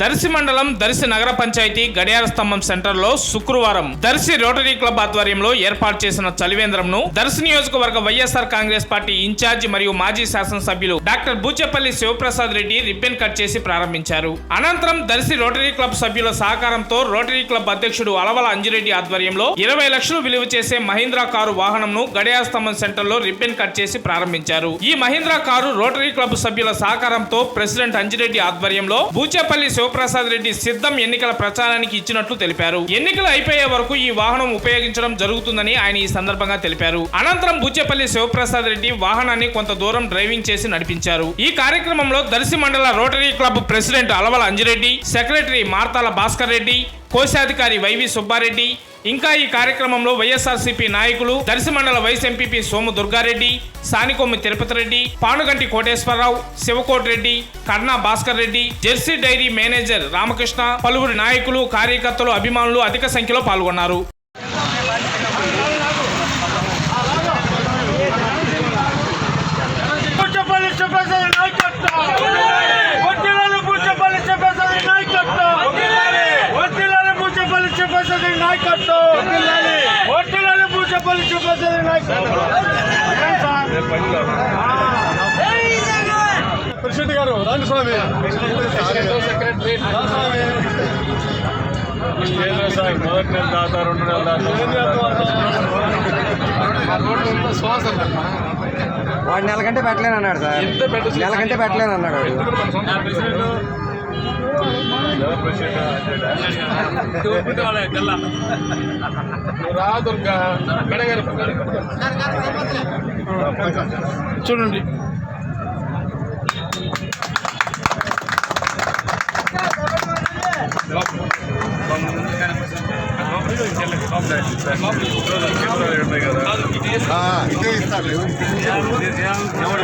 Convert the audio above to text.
దర్శి మండలం దర్శి నగర పంచాయతీ గడియార స్తంభం సెంటర్లో శుక్రవారం దర్శి రోటరీ క్లబ్ ఆధ్వర్యంలో ఏర్పాటు చేసిన చలివేంద్రంను దర్శి నియోజకవర్గ వైఎస్ఆర్ కాంగ్రెస్ పార్టీ ఇన్ఛార్జి మరియు మాజీ శాసనసభ్యులు doctor Bucheppalli Sivaprasad Reddy ribbon cut చేసి ప్రారంభించారు. అనంతరం దర్శి రోటరీ క్లబ్ సభ్యుల సహకారంతో రోటరీ క్లబ్ అధ్యక్షుడు అలవల అంజిరెడ్డి ఆధ్వర్యంలో ఇరవై లక్షలు విలువ చేసే మహీంద్రా కారు వాహనంను గడియార స్తంభం సెంటర్లో రిబ్బన్ కట్ చేసి ప్రారంభించారు. ఈ మహీంద్రా కారు రోటరీ క్లబ్ సభ్యుల సహకారంతో ప్రెసిడెంట్ అంజిరెడ్డి ఆధ్వర్యంలో బూచేపల్లి శివప్రసాద్ రెడ్డి సిద్ధం ఎన్నికల ప్రచారానికి ఇచ్చినట్లు తెలిపారు. ఎన్నికలు అయిపోయే వరకు ఈ వాహనం ఉపయోగించడం జరుగుతుందని ఆయన ఈ సందర్భంగా తెలిపారు. అనంతరం బుచ్చేపల్లి శివప్రసాద్ రెడ్డి వాహనాన్ని కొంత దూరం డ్రైవింగ్ చేసి నడిపించారు. ఈ కార్యక్రమంలో దర్శి మండల rotary club president Alavala Anjireddy secretary Marthala Bhaskar Reddy కోశాధికారి వైవి సుబ్బారెడ్డి ఇంకా ఈ కార్యక్రమంలో వైఎస్ఆర్సీపీ నాయకులు దర్శి మండల vice MPP Somu Durgareddy Sanikommi Tirupati Reddy Panuganti Koteswararao Sivakoti Reddy Karna Bhaskar Reddy jersey dairy manager Ramakrishna పలువురు నాయకులు కార్యకర్తలు అభిమానులు అధిక సంఖ్యలో పాల్గొన్నారు. నాయకత్వం గారు రండి స్వామి. సార్ మొదటి నెల దాతా రెండు నెలల వాడు నెల కంటే పెట్టలేను అన్నాడు సార్ నెల కంటే పెట్టలేను అన్నాడు వాడు. రా దుర్గా గడగారి చూడండి ఎవరు